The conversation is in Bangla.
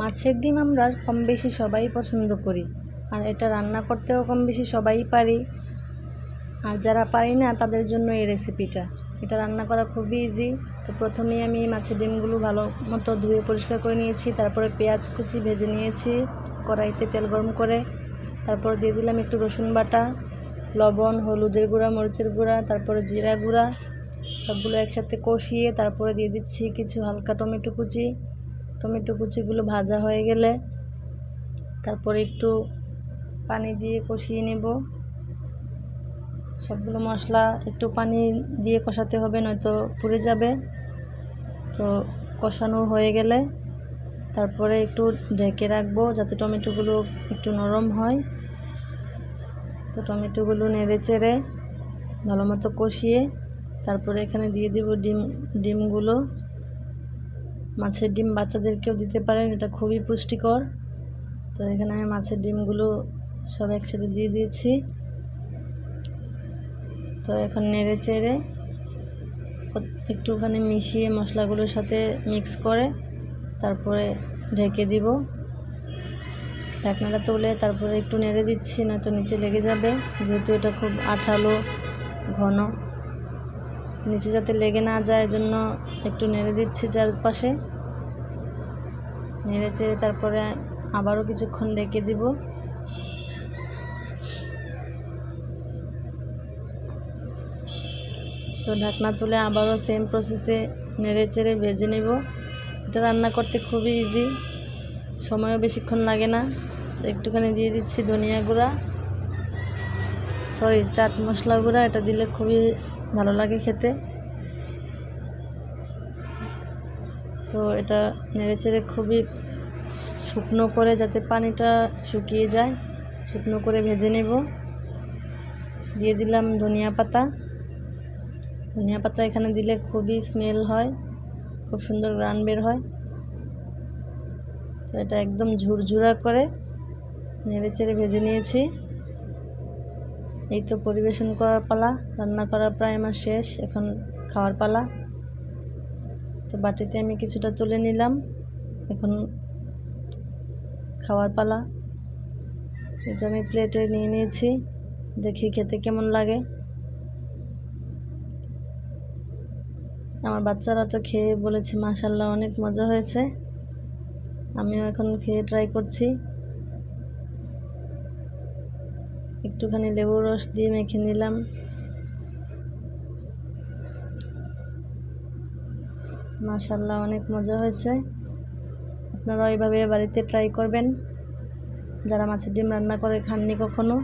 মাছের ডিম আমরা কম বেশি সবাই পছন্দ করি। আর এটা রান্না করতেও কম বেশি সবাই পারি। আর যারা পারি না, তাদের জন্য এই রেসিপিটা এটা রান্না করা খুবই ইজি তো প্রথমেই আমি মাছের ডিমগুলো ভালো মতো ধুয়ে পরিষ্কার করে নিয়েছি। তারপরে পেঁয়াজ কুচি ভেজে নিয়েছি কড়াইতে তেল গরম করে। তারপর দিয়ে দিলাম একটু রসুন বাটা, লবণ, হলুদের গুঁড়া, মরিচের গুঁড়া, তারপরে জিরা গুঁড়া। সবগুলো একসাথে কষিয়ে তারপরে দিয়ে দিচ্ছি কিছু হালকা টমেটো কুচি। টমেটো কুচিগুলো ভাজা হয়ে গেলে তারপরে একটু পানি দিয়ে কষিয়ে নেব। সবগুলো মশলা একটু পানি দিয়ে কষাতে হবে, নয়তো পুড়ে যাবে। তো কষানো হয়ে গেলে তারপরে একটু ঢেকে রাখব যাতে টমেটোগুলো একটু নরম হয়। তো টমেটোগুলো নেড়ে চেড়ে ভালো মতো কষিয়ে তারপরে এখানে দিয়ে দেব ডিম, ডিমগুলো। মাছের ডিম বাচ্চাদেরকেও দিতে পারেন, এটা খুবই পুষ্টিকর। তো এখানে আমি মাছের ডিমগুলো সব একসাথে দিয়ে দিয়েছি। তো এখন নেড়ে চেড়ে একটুখানি মিশিয়ে মশলাগুলোর সাথে মিক্স করে তারপরে ঢেকে দিব। ঢাকনাটা তুলে তারপরে একটু নেড়ে দিচ্ছি না তো নিচে লেগে যাবে। যেহেতু এটা খুব আঠালো, ঘন। নিচে যাতে লেগে না যায় জন্য একটু নেড়ে দিচ্ছি চারপাশে। নেড়ে চেড়ে তারপরে আবারও কিছুক্ষণ রেখে দিব। তো ঢাকনা তুলে আবারও সেম প্রসেসে নেড়ে চেড়ে ভেজে নেব। এটা রান্না করতে খুবই ইজি সময়ও বেশিক্ষণ লাগে না। তো একটুখানি দিয়ে দিচ্ছি ধনিয়া গুঁড়া সরি চাট মশলা গুঁড়া, এটা দিলে খুবই ভালো লাগে খেতে। তো এটা নেড়ে চেড়ে খুবই শুকনো করে যাতে পানিটা শুকিয়ে যায়, শুকনো করে ভেজে নেব। দিয়ে দিলাম ধনিয়া পাতা। ধনিয়া পাতা এখানে দিলে খুবই স্মেল হয়, খুব সুন্দর গ্রান বের হয়। তো এটা একদম ঝুরঝুরা করে নেড়ে চেড়ে ভেজে নিয়েছি। এই তো পরিবেশন করার পালা, রান্না করার প্রায় আমার শেষ, এখন খাওয়ার পালা। তো বাটিতে আমি কিছুটা তুলে নিলাম, এখন খাওয়ার পালা। এটা আমি প্লেটে নিয়ে নিয়েছি, দেখি খেতে কেমন লাগে। আমার বাচ্চারা তো খেয়ে বলেছে মাশাল্লাহ অনেক মজা হয়েছে। আমিও এখন খেয়ে ট্রাই করছি। একটুখানি লেবুর রস দিয়ে মেখে নিলাম। মাশাল্লাহ অনেক মজা হয়েছে। আপনারা ওইভাবে বাড়িতে ট্রাই করবেন। যারা মাছের ডিম রান্না করে, খাননি কখনো?